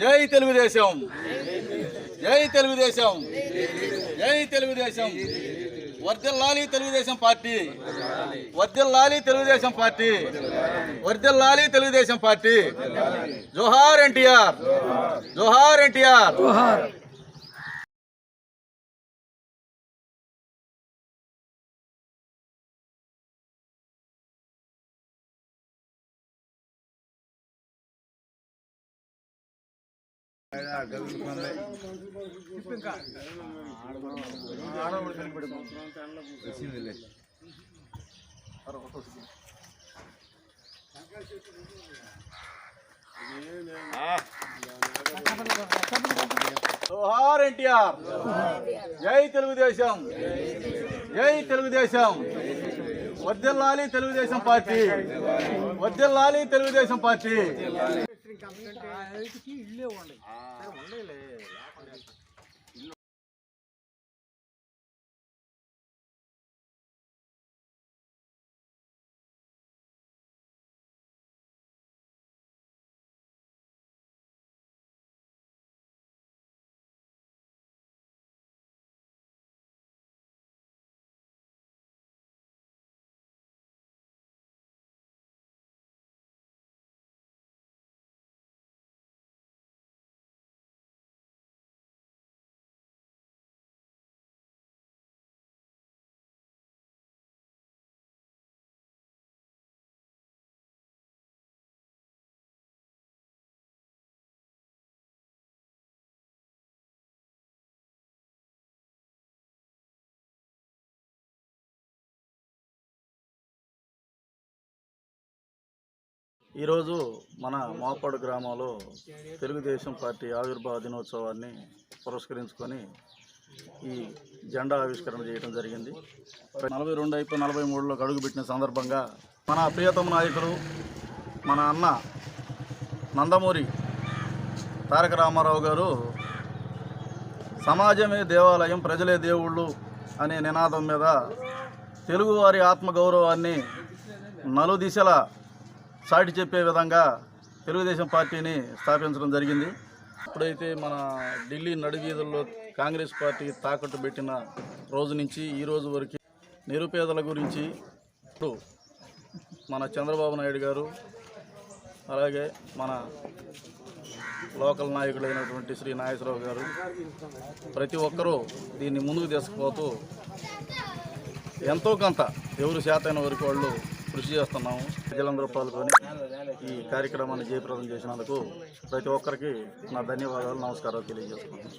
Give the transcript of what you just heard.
జై తెలుగుదేశం. జై తెలుగుదేశం. జై తెలుగుదేశం. వర్దిల్లాలి తెలుగుదేశం పార్టీ. వర్దిల్లాలి తెలుగుదేశం పార్టీ. వర్దిల్లాలి తెలుగుదేశం పార్టీ. జోహార్ ఎన్టీఆర్. జోహార్ ఎన్టీఆర్. జోహార్ ఎన్టీఆర్ జై తెలుగుదేశం జై తెలుగుదేశం వర్దిల్లాలి తెలుగుదేశం పార్టీ వర్దిల్లాలి తెలుగుదేశం పార్టీ ఇల్లు ఇవ్వండి ఉండలే ఈరోజు మన మోపాడు గ్రామంలో తెలుగుదేశం పార్టీ ఆవిర్భావ దినోత్సవాన్ని పురస్కరించుకొని ఈ జెండా ఆవిష్కరణ చేయడం జరిగింది. నలభై రెండు అయిపోయి నలభై మూడులోకి అడుగుపెట్టిన సందర్భంగా మన ప్రియతమ నాయకుడు మన అన్న నందమూరి తారక రామారావు గారు సమాజమే దేవాలయం ప్రజలే దేవుళ్ళు అనే నినాదం మీద తెలుగువారి ఆత్మగౌరవాన్ని నలుదిశల సాటి చెప్పే విధంగా తెలుగుదేశం పార్టీని స్థాపించడం జరిగింది. ఇప్పుడైతే మన ఢిల్లీ నడివీధుల్లో కాంగ్రెస్ పార్టీ తాకట్టు పెట్టిన రోజు నుంచి ఈ రోజు వరకు నిరుపేదల గురించి ఇప్పుడు మన చంద్రబాబు నాయుడు గారు అలాగే మన లోకల్ నాయకుడైనటువంటి శ్రీ నాగేశ్వరరావు గారు ప్రతి ఒక్కరూ దీన్ని ముందుకు తీసుకుపోతూ ఎంతో కొంత ఎవరు శాతైన వరకు వాళ్ళు కృషి చేస్తున్నాము. ప్రజలందరూ పాల్గొని ఈ కార్యక్రమాన్ని జయప్రదం చేసినందుకు ప్రతి ఒక్కరికి నా ధన్యవాదాలు నమస్కారాలు తెలియజేస్తున్నాను.